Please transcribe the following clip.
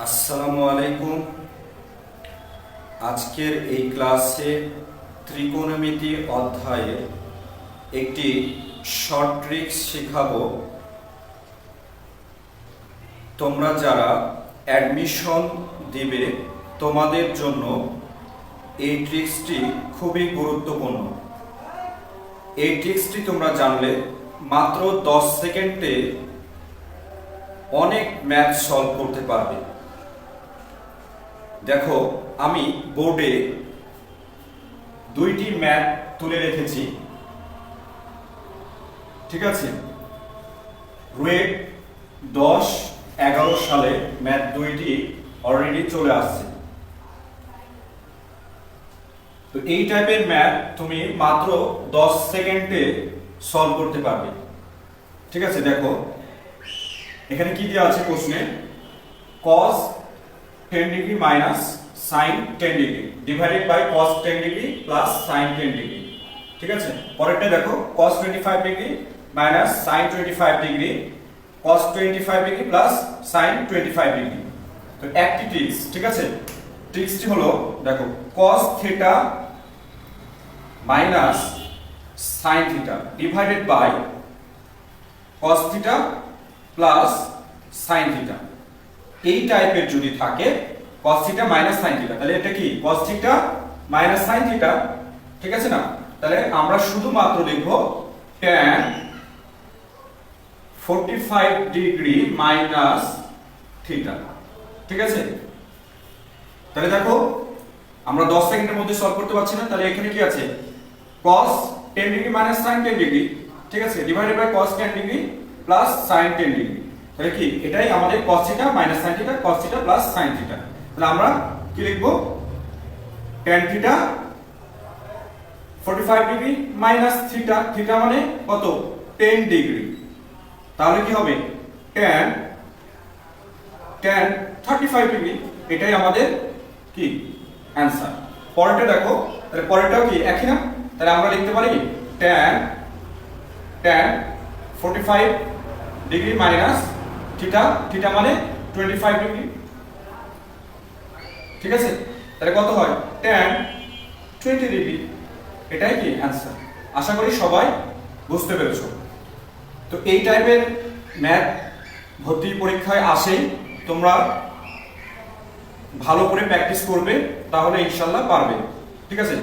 আসসালামু আলাইকুম। আজকের এই ক্লাসে ত্রিকোণমিতি অধ্যায়ে একটি শর্ট ট্রিক্স শেখাবো। তোমরা যারা অ্যাডমিশন দিবে, তোমাদের জন্য এই ট্রিক্সটি খুবই গুরুত্বপূর্ণ। এই ট্রিক্সটি তোমরা জানলে মাত্র দশ সেকেন্ডে অনেক ম্যাথ সলভ করতে পারবে। দেখো, আমি বোর্ডে দুইটি ম্যাথ তুলে রেখেছি। ঠিক আছে? রুয়েট দশ, এগারো সালে ম্যাথ দুইটি অলরেডি চলে আসছে। তো এই টাইপের ম্যাথ তুমি মাত্র দশ সেকেন্ডে সলভ করতে পারবে। ঠিক আছে, দেখো। এখানে কি দেওয়া আছে প্রশ্নে? cos 10 degree minus sin 10 degree divided by cos 10 degree plus sin 10 degree ঠিক আছে? পরেরটা দেখো, cos 25 degree minus sin 25 degree cos 25 degree plus sin 25 degree তো একটি ট্রিক্স ঠিক আছে? ট্রিক্সটি হলো, দেখো, cos theta minus sin theta divided by cos theta plus sine theta এই টাইপের যদি থাকে, cos theta minus sine theta তাহলে এটা কি? cos theta minus sine theta ঠিক আছে না? তাহলে আমরা শুধুমাত্র লিখব tan 45 ডিগ্রি মাইনাস থিটা ঠিক আছে? তাহলে দেখো, আমরা 10 সেকেন্ডের মধ্যে সলভ করতে পারছি না, তাহলে এখানে কি আছে? cos 10 degree minus sin 10 degree ঠিক আছে? Divided by cos 10 degree plus sin 10 degree তাহলে কি? এটাই আমাদের cos theta minus sin theta cos theta plus sin theta তাহলে আমরা কি লিখব? tan theta 45 degree minus theta theta মানে কত? 10 ডিগ্রি তাহলে কি হবে? tan tan 35 ডিগ্রি এটাই আমাদের কি? অ্যানসার পরেরটা দেখো। তাহলে পরেরটাও কি? একই না? তাহলে আমরা লিখতে পারি tan tan 45 degree minus theta theta মানে 25 ডিগ্রি ঠিক আছে? তাহলে কত হয়? Tan 20 ডিগ্রি এটাই কি অ্যানসার আশা করি সবাই বুঝতে পেরেছ। তো এই টাইপের ম্যাথ ভর্তি পরীক্ষায় আসেই তোমরা ভালো করে প্র্যাকটিস করবে, তাহলে ইনশাল্লাহ পারবে। ঠিক আছে?